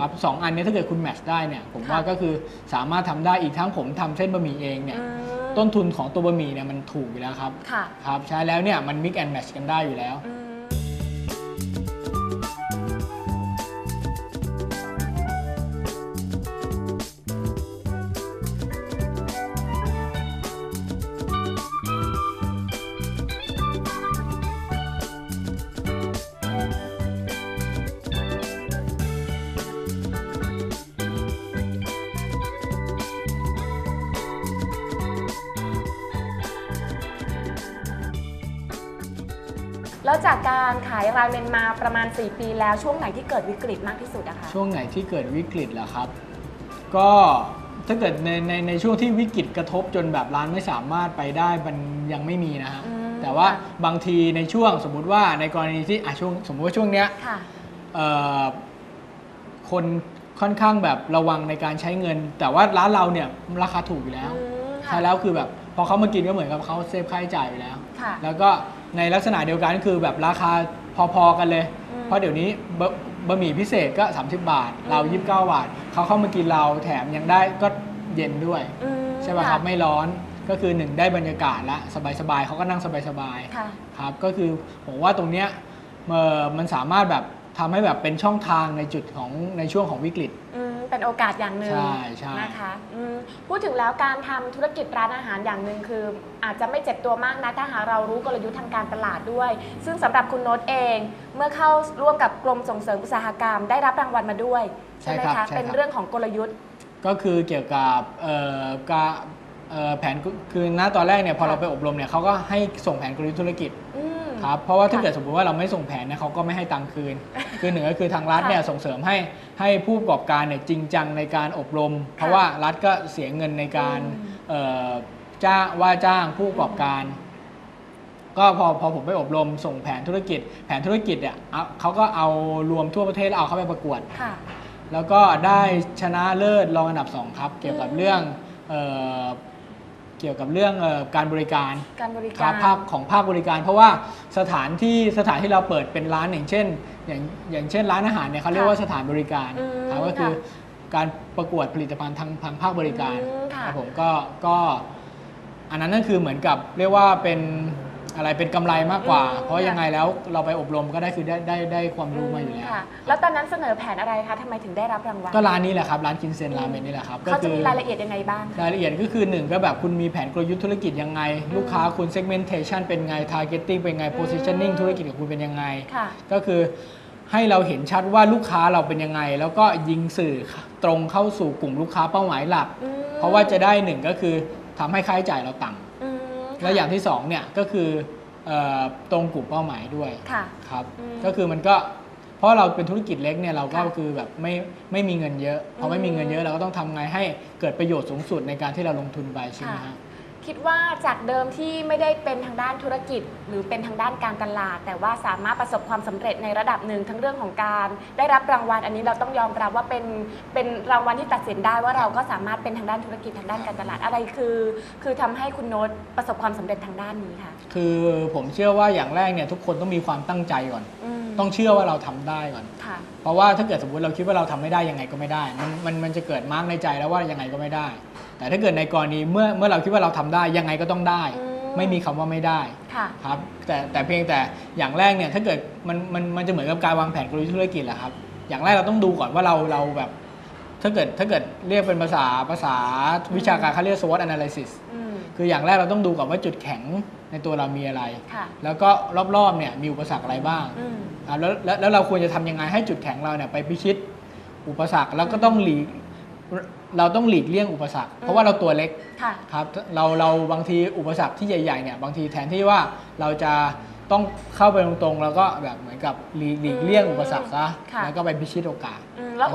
ครับสองอันนี้ถ้าเกิดคุณแมทช์ได้เนี่ยผมว่าค่ะก็คือสามารถทำได้อีกทั้งผมทำเส้นบะหมี่เองเนี่ยอืม ต้นทุนของตัวบะหมี่เนี่ยมันถูกอยู่แล้วครับค่ะ ครับใช้แล้วเนี่ยมัน mix and match กันได้อยู่แล้ว อืม แล้วจากการขายราเมนมาประมาณ 4 ปีแล้วช่วงไหนที่เกิดวิกฤตมากที่สุดอะคะช่วงไหนที่เกิดวิกฤตเหรอครับ ก็ถ้าเกิดในในในช่วงที่วิกฤตกระทบจนแบบร้านไม่สามารถไปได้มันยังไม่มีนะฮะอืมแต่ว่าค่ะบางทีในช่วงสมมุติว่าในกรณีที่อะช่วงสมมุติว่าช่วงเนี้ย ค่ะ เอ่อคนค่อนข้างแบบระวังในการใช้เงิน แต่ว่าร้านเราเนี่ยราคาถูกอยู่แล้วอืมค่ะใช่แล้วคือแบบพอเขามากินก็เหมือนกับเขาเซฟค่าใช้จ่ายอยู่แล้ว ค่ะ แล้วก็ ในลักษณะเดียวกันคือแบบราคาพอๆกันเลย อืม เพราะเดี๋ยวนี้บะบะหมี่พิเศษก็ 30 บาท เราอืม29 บาท เขาเข้ามากินเราแถมยังได้ก็เย็นด้วย อืมใช่ป่ะครับะไม่ร้อนก็คือหนึ่งได้บรรยากาศละสบายๆเขาก็นั่งสบายค่ะๆครับก็คือผมว่าตรงเนี้ยเอ่อมันสามารถแบบทำให้แบบเป็นช่องทางในจุดของในช่วงของวิกฤต อืม เป็นโอกาสอย่างหนึ่งใช่ใช่นะคะอืมพูดถึงแล้วการทำธุรกิจร้านอาหารอย่างหนึ่งคือ อาจจะไม่เจ็บตัวมากนะถ้าหากเรารู้กลยุทธ์ทางการตลาดด้วย ซึ่งสำหรับคุณโน้ตเอง เมื่อเข้าร่วมกับกรมส่งเสริมอุตสาหกรรมได้รับรางวัลมาด้วย ใช่ไหมใช่ครัคะบใช่ครับ เป็นเรื่องของกลยุทธ์ ก็คือเกี่ยวกับเอ่อการเอ่อแผนคือณตอนแรกเนี่ยพอค่ะเราไปอบรมเนี่ยเขาก็ให้ส่งแผนกลยุทธ์ธุรกิจ อืม ครับเพราะว่าถ้าค่ะเกิดสมมติว่าเราไม่ส่งแผนเนี่ยเขาก็ไม่ให้ตังค์คืน คือหนึ่งก็คือทางรัฐค่ะเนี่ยส่งเสริมให้ให้ผู้ประกอบการเนี่ยจริงจังในการอบรม เพราะค่ะว่ารัฐก็เสียเงินในการอืมเอ่อจ้างว่าจ้างผู้ประกอบการ ก็พอพอผมไปอบรมส่งแผนธุรกิจ แผนธุรกิจเนี่ยเอาเขาก็เอารวมทั่วประเทศแล้วเอาเข้าไปประกวดค่ะแล้วก็ได้ชนะเลิศรองอันดับสองครับ เกี่ยวกับอืมเรื่องเอ่อ เกี่ยวกับเรื่องเอ่อการบริการการบริคการัรบภาคของภาคบริการ เพราะว่าสถานที่สถานที่เราเปิดเป็นร้านอย่างเช่น อย่างอย่างเช่นร้านอาหารเนี่ยเขาเรียกว่าสถานบริการอืมครับก็คือค่ะการประกวดผลิตภัณฑ์ทางทางภาคบริการอืมค่ะ ครับผมก็ก็ อันนั้นนั่นคือเหมือนกับเรียกว่าเป็น อะไรเป็นกำไรมากกว่า อืม เพราะยังไงแล้วเราไปอบรมก็ได้คือได้ได้ได้ความรู้มาอยู่แล้วค่ะ แล้วตอนนั้นเสนอแผนอะไรคะทำไมถึงได้รับรางวัลก็ร้านนี้แหละครับ ร้านกินเซนราเมนนี่แหละครับก็เขาจะคือมีรายละเอียดยังไงบ้างคะ รายละเอียดก็คือหนึ่งก็แบบคุณมีแผนกลยุทธ์ธุรกิจยังไงลูกค้าคุณ segmentation เป็นไง targeting เป็นไง positioning อืมธุรกิจของคุณเป็นยังไง ค่ะ ก็คือให้เราเห็นชัดว่าลูกค้าเราเป็นยังไง แล้วก็ยิงสื่อตรงเข้าสู่กลุ่มลูกค้าเป้าหมายหลัก อืมเพราะว่าจะได้หนึ่งก็คือทำให้ค่าใช้จ่ายเราต่ำอืม และอย่างที่สองเนี่ยก็คือเอ่อตรงกลุ่มเป้าหมายด้วยค่ะครับอืมก็คือมันก็เพราะเราเป็นธุรกิจเล็กเนี่ยเราก็ค่ะคือแบบไม่ไม่มีเงินเยอะพอไม่มีเงินเยอะเราก็ต้องทำไงให้เกิดประโยชน์สูงสุดในการที่เราลงทุนไปใช่ไหมค่ะฮะ คิดว่าจากเดิมที่ไม่ได้เป็นทางด้านธุรกิจ หรือเป็นทางด้านการตลาด แต่ว่าสามารถประสบความสำเร็จในระดับหนึ่งทั้งเรื่องของการ ได้รับรางวัลอันนี้เราต้องยอมรับว่าเป็นเป็นรางวัลที่ตัดสินได้ว่าเราก็สามารถเป็นทางด้านธุรกิจทางด้านการตลาดอะไรคือ คือทำให้คุณโน้ตประสบความสำเร็จทางด้านนี้ค่ะคือผมเชื่อว่าอย่างแรกเนี่ยทุกคนต้องมีความตั้งใจก่อนมต้องเชื่อว่าเราทำได้ก่อนค่ะเพราะว่าถ้าเกิดสมมติเราคิดว่าเราทำไม่ได้ยังไงก็ไม่ได้มันมันมันจะเกิดมาร์กในใจแล้วว่ายังไงก็ไม่ได้ แต่ถ้าเกิดในกรณีเมื่อเมื่อเราคิดว่าเราทำได้ยังไงก็ต้องได้อืมไม่มีคำว่าไม่ได้ค่ะครับแต่แต่เพียงแต่อย่างแรกเนี่ยถ้าเกิดมันมันมันจะเหมือนกับการวางแผนกลยุทธ์ธุรกิจแหละครับ อย่างแรกเราต้องดูก่อนว่าเราเราแบบถ้าเกิดถ้าเกิดเรียกเป็นภาษาภาษาวิชาการเขาเรียก SWOT analysis อืมคืออย่างแรกเราต้องดูก่อนว่าจุดแข็งในตัวเรามีอะไรค่ะแล้วก็รอบๆเนี่ยมีอุปสรรคอะไรบ้างอืมอ่าแล้วแล้วแล้วเราควรจะทำยังไงให้จุดแข็งเราเนี่ยไปพิชิตอุปสรรคแล้วก็ต้องหลีก เราต้องหลีกเลี่ยงอุปสรรค เพราะว่าเราตัวเล็กค่ะ ครับเราเราบางทีอุปสรรคที่ใหญ่ๆเนี่ยบางทีแทนที่ว่าเราจะต้องเข้าไปตรงๆ แล้วก็แบบเหมือนกับหลีกหลีกเลี่ยงอุปสรรคซะค่ะ แล้วก็ไปพิชิตโอกาส อืมแล้ว